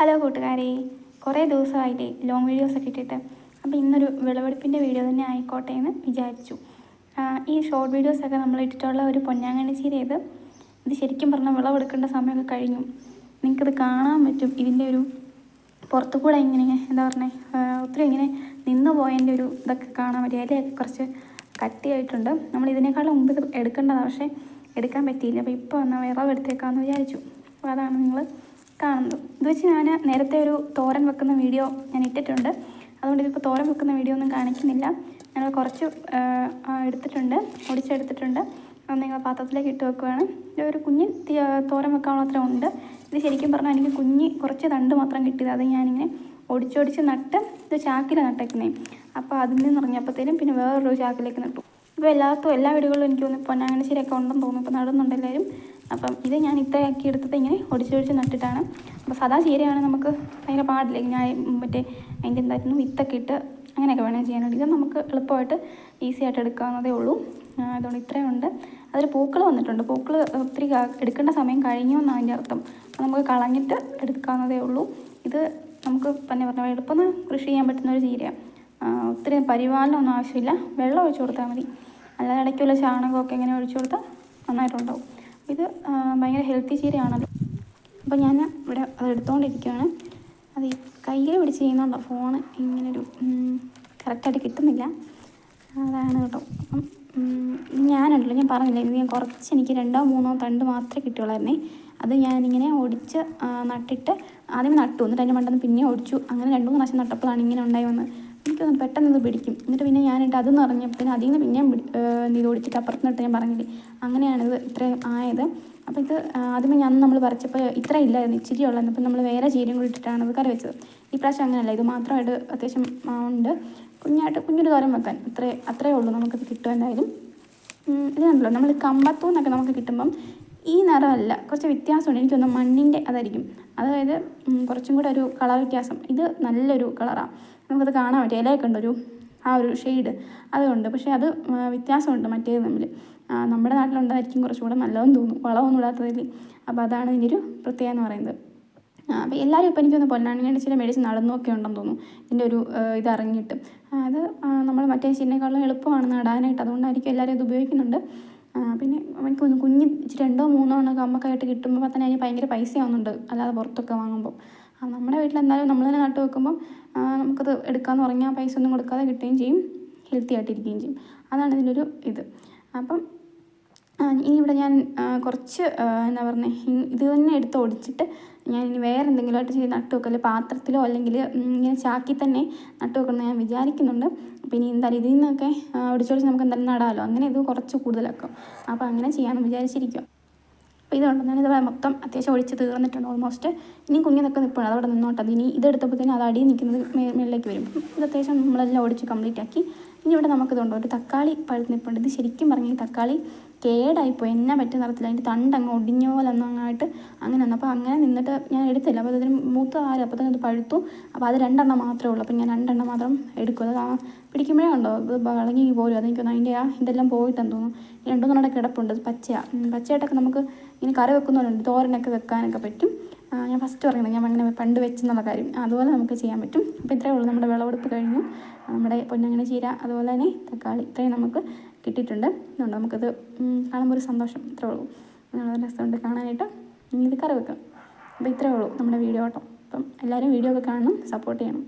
Hello കൂട്ടുകാരെ. കുറേ ദിവസമായില്ലേ long videos ഒക്കെ ഇട്ടിട്ട്. അപ്പോൾ ഇന്നൊരു വിളവെടുപ്പിന്റെ വീഡിയോ തന്നെ ആയിക്കോട്ടെ എന്ന് വിചാരിച്ചു. ഈ ഷോർട്ട് വീഡിയോസൊക്കെ നമ്മൾ ഇട്ടിട്ടുള്ള ഒരു പൊന്നാങ്കണ്ണി ചീര ഇത്. ഇത് ശരിക്കും പറഞ്ഞാൽ വിളവെടുക്കേണ്ട സമയമൊക്കെ കഴിഞ്ഞു. നിങ്ങൾക്കിത് കാണാൻ പറ്റും. ഇതിന്റെ ഒരു പുറത്തു കൂടെ ഇങ്ങനെ എന്താ പറഞ്ഞേ ഒത്തിരി ഇങ്ങനെ നിന്ന് പോയതിന്റെ ഒരു ഇതൊക്കെ കാണാൻ പറ്റും. ഇലയൊക്കെ കുറച്ച് കട്ടിയായിട്ടുണ്ട്. നമ്മൾ ഇതിനേക്കാളും മുമ്പ് ഇത് എടുക്കേണ്ടതാണ്. പക്ഷേ എടുക്കാൻ പറ്റിയില്ല. അപ്പോൾ ഇപ്പോൾ എന്നാൽ വിളവെടുത്തേക്കാമെന്ന് വിചാരിച്ചു. അപ്പോൾ അതാണ് നിങ്ങൾ കാണുന്നത്. ഇത് വെച്ച് ഞാൻ നേരത്തെ ഒരു തോരൻ വെക്കുന്ന വീഡിയോ ഞാൻ ഇട്ടിട്ടുണ്ട്. അതുകൊണ്ട് ഇതിപ്പോൾ തോരൻ വെക്കുന്ന വീഡിയോ ഒന്നും കാണിക്കുന്നില്ല. ഞങ്ങൾ കുറച്ച് എടുത്തിട്ടുണ്ട് ഒടിച്ചെടുത്തിട്ടുണ്ട് നിങ്ങൾ പാത്രത്തിലേക്ക് ഇട്ട് വെക്കുകയാണ് ഒരു കുഞ്ഞ് തോരൻ വെക്കാനുള്ള അത്ര ഉണ്ട്. ഇത് ശരിക്കും പറഞ്ഞാൽ എനിക്ക് കുഞ്ഞ് കുറച്ച് തണ്ട് മാത്രം കിട്ടിയത്. അത് ഞാനിങ്ങനെ ഒടിച്ചൊടിച്ച് നട്ട് ഇത് ചാക്കിൽ നട്ടേക്കുന്നേ. അപ്പോൾ അതിൽ നിന്ന് ഇറങ്ങിയപ്പോഴത്തേനും പിന്നെ വേറൊരു ചാക്കിലേക്ക് നട്ടു. ഇപ്പോൾ എല്ലാത്തും എല്ലാ വീടുകളിലും എനിക്ക് തോന്നുന്നു പൊന്നാങ്ങനശ്ശേരിയൊക്കെ ഉണ്ടെന്ന് തോന്നുന്നു. ഇപ്പോൾ നടുന്നുണ്ട് എല്ലാവരും അപ്പം ഇത് ഞാൻ ഇത്രയാക്കി എടുത്തത് ഇങ്ങനെ ഒടിച്ചൊടിച്ച് നട്ടിട്ടാണ്. അപ്പോൾ സാധാ ചീരയാണ് നമുക്ക് ഭയങ്കര പാടില്ല? ഞാൻ മറ്റേ അതിന്റെ എന്തായിരുന്നു വിത്തൊക്കെ ഇട്ട് അങ്ങനെയൊക്കെ വേണം ചെയ്യാനായിട്ട് ഇത് നമുക്ക് എളുപ്പമായിട്ട് ഈസി ആയിട്ട് എടുക്കാവുന്നതേ ഉള്ളൂ. അതുകൊണ്ട് ഇത്രയും ഉണ്ട്. അതിൽ പൂക്കൾ വന്നിട്ടുണ്ട്. പൂക്കൾ ഒത്തിരി എടുക്കേണ്ട സമയം കഴിഞ്ഞു എന്നാണ് അതിന്റെ അർത്ഥം. അപ്പോൾ നമുക്ക് കളഞ്ഞിട്ട് എടുക്കാവുന്നതേ ഉള്ളൂ. ഇത് നമുക്ക് പിന്നെ പറഞ്ഞ എളുപ്പം കൃഷി ചെയ്യാൻ പറ്റുന്ന ഒരു ചീരയാണ്. ഒത്തിരി പരിപാലനം ഒന്നും ആവശ്യമില്ല. വെള്ളം ഒഴിച്ചു കൊടുത്താൽ മതി. അല്ലാതെ ഇടയ്ക്കുള്ള ചാണകമൊക്കെ ഇങ്ങനെ ഒഴിച്ചു കൊടുത്താൽ നന്നായിട്ടുണ്ടാവും. ഇത് ഭയങ്കര ഹെൽത്തി ചീരയാണ് അപ്പോൾ ഞാൻ ഇവിടെ അത് എടുത്തുകൊണ്ടിരിക്കുകയാണ് അത് ഈ കയ്യിൽ പിടിച്ച് ചെയ്യുന്നുണ്ടോ ഫോണ് ഇങ്ങനൊരു കറക്റ്റായിട്ട് കിട്ടുന്നില്ല. അതാണ് കേട്ടോ. അപ്പം ഞാനുണ്ടല്ലോ ഞാൻ പറഞ്ഞില്ല ഇത് ഞാൻ കുറച്ച് എനിക്ക് രണ്ടോ മൂന്നോ തണ്ട് മാത്രമേ കിട്ടുകയുള്ളായിരുന്നേ അത് ഞാനിങ്ങനെ ഒടിച്ച് ആ, നട്ടിട്ട് ആദ്യം നട്ടു എന്നിട്ട് അതിന്റെ മണ്ടെന്ന് പിന്നെ ഒടിച്ചു. അങ്ങനെ രണ്ടു മൂന്ന് പ്രാവശ്യം നട്ടപ്പോഴാണ് ഇങ്ങനെ ഉണ്ടായി വന്നത്. എനിക്ക് തോന്നുന്നു പെട്ടെന്ന് ഇത് പിടിക്കും. എന്നിട്ട് പിന്നെ ഞാനിട്ട് അത് നിറഞ്ഞപ്പോൾ അതിൽ നിന്ന് പിന്നെയും നീതി ഓടിച്ചിട്ട് ഇത് ഒടിച്ചിട്ട് അപ്പുറത്ത് നിന്നിട്ട് ഞാൻ പറഞ്ഞില്ലേ? അങ്ങനെയാണ് ഇത് ഇത്രയും ആയത്. അപ്പോൾ ഇത് ആദ്യമേ ഞാൻ നമ്മൾ പറിച്ചപ്പോൾ ഇത്ര ഇല്ലായിരുന്നു ഇച്ചിരി ഉള്ളായിരുന്നു. അപ്പം നമ്മൾ വേറെ ചീരയും കൂടി ഇട്ടിട്ടാണ് അത് കറി വെച്ചത്. ഈ പ്രാവശ്യം അങ്ങനെയല്ല ഇത് മാത്രമായിട്ട് അത്യാവശ്യം ഉണ്ട്. കുഞ്ഞായിട്ട് കുഞ്ഞൊരു തോരൻ വെക്കാൻ. ഇത്രേ അത്രേ ഉള്ളൂ നമുക്കിത് കിട്ടും എന്തായാലും. ഉം, ഇതാണല്ലോ നമ്മൾ കമ്പത്തു നിന്നൊക്കെ നമുക്ക് കിട്ടുമ്പം ഈ നിറമല്ല. കുറച്ച് വ്യത്യാസമുണ്ട്. എനിക്ക് തോന്നുന്നു മണ്ണിന്റെ അതായിരിക്കും. അതായത് കുറച്ചും കൂടെ ഒരു കളർ വ്യത്യാസം. ഇത് നല്ലൊരു കളറാണ് നമുക്കത് കാണാൻ പറ്റും. ഇലയൊക്കെ ഉണ്ട്? ഒരു ആ ഒരു ഷെയ്ഡ്. അതുകൊണ്ട് പക്ഷേ അത് വ്യത്യാസമുണ്ട് മറ്റേത് തമ്മിൽ. നമ്മുടെ നാട്ടിലുണ്ടായിരിക്കും കുറച്ചുകൂടെ നല്ലതെന്ന് തോന്നുന്നു. വളമൊന്നും ഇടാത്തതിൽ. അപ്പോൾ അതാണ് ഇതിന്റെ ഒരു പ്രത്യേകത എന്ന് പറയുന്നത്. അപ്പോൾ എല്ലാവരും ഇപ്പോൾ എനിക്ക് തോന്നുന്നു പൊന്നാണിയുടെ ചില മെഡിസിൻ നടന്നൊക്കെ ഉണ്ടെന്ന് തോന്നുന്നു. ഇതിന്റെ ഒരു ഇതറിഞ്ഞിട്ട്. അത് നമ്മൾ മറ്റേ ചിന്നേക്കാളും എളുപ്പമാണ് നടാനായിട്ട്. അതുകൊണ്ടായിരിക്കും എല്ലാവരും ഇത് ഉപയോഗിക്കുന്നുണ്ട്. പിന്നെ എനിക്ക് കുഞ്ഞ് ഇച്ചിരി രണ്ടോ മൂന്നോ എണ്ണം അമ്മക്കായിട്ട് കിട്ടുമ്പോൾ തന്നെ അതിന് ഭയങ്കര പൈസ ആവുന്നുണ്ട്. അല്ലാതെ പുറത്തൊക്കെ വാങ്ങുമ്പോൾ നമ്മുടെ വീട്ടിൽ എന്തായാലും നമ്മൾ തന്നെ നട്ട് വെക്കുമ്പോൾ ആ, നമുക്കത് എടുക്കാമെന്ന് പറഞ്ഞാൽ പൈസ ഒന്നും കൊടുക്കാതെ കിട്ടുകയും ചെയ്യും. ഹെൽത്തി ആയിട്ടിരിക്കുകയും ചെയ്യും. അതാണ് ഇതിന്റെ ഒരു ഇത്. അപ്പം ഇനി ഇവിടെ ഞാൻ കുറച്ച് എന്താ പറയുന്നത് ഇത് തന്നെ എടുത്ത് ഒടിച്ചിട്ട് ഞാൻ ഇനി വേറെ എന്തെങ്കിലും ആയിട്ട് ചെയ്ത് നട്ടു വെക്കൽ പാത്രത്തിലോ അല്ലെങ്കിൽ ഇങ്ങനെ ചാക്കി തന്നെ നട്ടു വെക്കണം ഞാൻ വിചാരിക്കുന്നുണ്ട്. അപ്പോൾ ഇനി എന്തായാലും ഇതിൽ നിന്നൊക്കെ ഒടിച്ചൊടിച്ച് നമുക്ക് എന്തായാലും നടാമല്ലോ അങ്ങനെ ഇത് കുറച്ച് കൂടുതലാക്കും. അപ്പോൾ അങ്ങനെ ചെയ്യാമെന്ന് വിചാരിച്ചിരിക്കും അപ്പോൾ ഇതുണ്ട് ഞാനിത് മൊത്തം അത്യാവശ്യം ഒഴിച്ച് തീർന്നിട്ടുണ്ട് ഓൾമോസ്റ്റ് ഇനി കുഞ്ഞിതൊക്കെ നിൽപ്പുണ്ട് അതവിടെ നിന്നോട്ടെ. ഇനി ഇനി തന്നെ അത് അടിയിൽ നിൽക്കുന്നത് മേളിലേക്ക് വരും. ഇത് അത്യാവശ്യം നമ്മളെല്ലാം ഒടിച്ച് കംപ്ലീറ്റ് ആക്കി ഇനി ഇവിടെ നമുക്കിതുണ്ട്. ഒരു തക്കാളി പഴുത്ത് നിൽപ്പുണ്ട്. ഇത് ശരിക്കും പറഞ്ഞാൽ തക്കാളി കേടായിപ്പോയി. എന്നാ പറ്റുന്ന നിറത്തില്ല അതിന്റെ തണ്ട് അങ്ങ് ഒടിഞ്ഞ പോലെ ഒന്നങ്ങായിട്ട് അങ്ങനെ വന്നു. അപ്പോൾ അങ്ങനെ നിന്നിട്ട് ഞാൻ എടുത്തില്ല. അപ്പോൾ അതിന് മൂത്ത ആരും? അപ്പോൾ തന്നെ അത് പഴുത്തു. അപ്പോൾ അത് രണ്ടെണ്ണം മാത്രമേ ഉള്ളൂ. അപ്പോൾ ഞാൻ രണ്ടെണ്ണം മാത്രം എടുക്കും. അത് പിടിക്കുമ്പോഴേ ഉണ്ടോ അത് വളങ്ങി പോലും അതെനിക്ക് തോന്നുന്നു അതിന്റെ ആ ഇതെല്ലാം പോയിട്ടെന്ന് തോന്നുന്നു. രണ്ടു മൂന്നെണ്ണം കിടപ്പുണ്ട്. അത് പച്ചയാണ് പച്ചയായിട്ടൊക്കെ നമുക്ക് ഇങ്ങനെ കറി വെക്കുന്നവരുണ്ട്. തോരനൊക്കെ വെക്കാനൊക്കെ പറ്റും. ഞാൻ ഫസ്റ്റ് പറയുന്നത് ഞാൻ അങ്ങനെ പണ്ട് വെച്ചെന്നുള്ള കാര്യം. അതുപോലെ നമുക്ക് ചെയ്യാൻ പറ്റും. അപ്പോൾ ഇത്രയേ ഉള്ളൂ. നമ്മുടെ വിളവെടുപ്പ് കഴിഞ്ഞു. നമ്മുടെ പൊന്നങ്ങനെ ചീര അതുപോലെ തന്നെ തക്കാളി ഇത്രയും നമുക്ക് കിട്ടിയിട്ടുണ്ട്. അതുകൊണ്ട് നമുക്കത് കാണുമ്പോൾ ഒരു സന്തോഷം. ഇത്രേ ഉള്ളൂ. നല്ല രസമുണ്ട് കാണാനായിട്ട്. ഇനി ഇത് കറി വെക്കാം. അപ്പോൾ ഇത്രേ ഉള്ളൂ നമ്മുടെ വീഡിയോ ഓട്ടം അപ്പം എല്ലാവരും വീഡിയോ ഒക്കെ കാണണം സപ്പോർട്ട് ചെയ്യണം.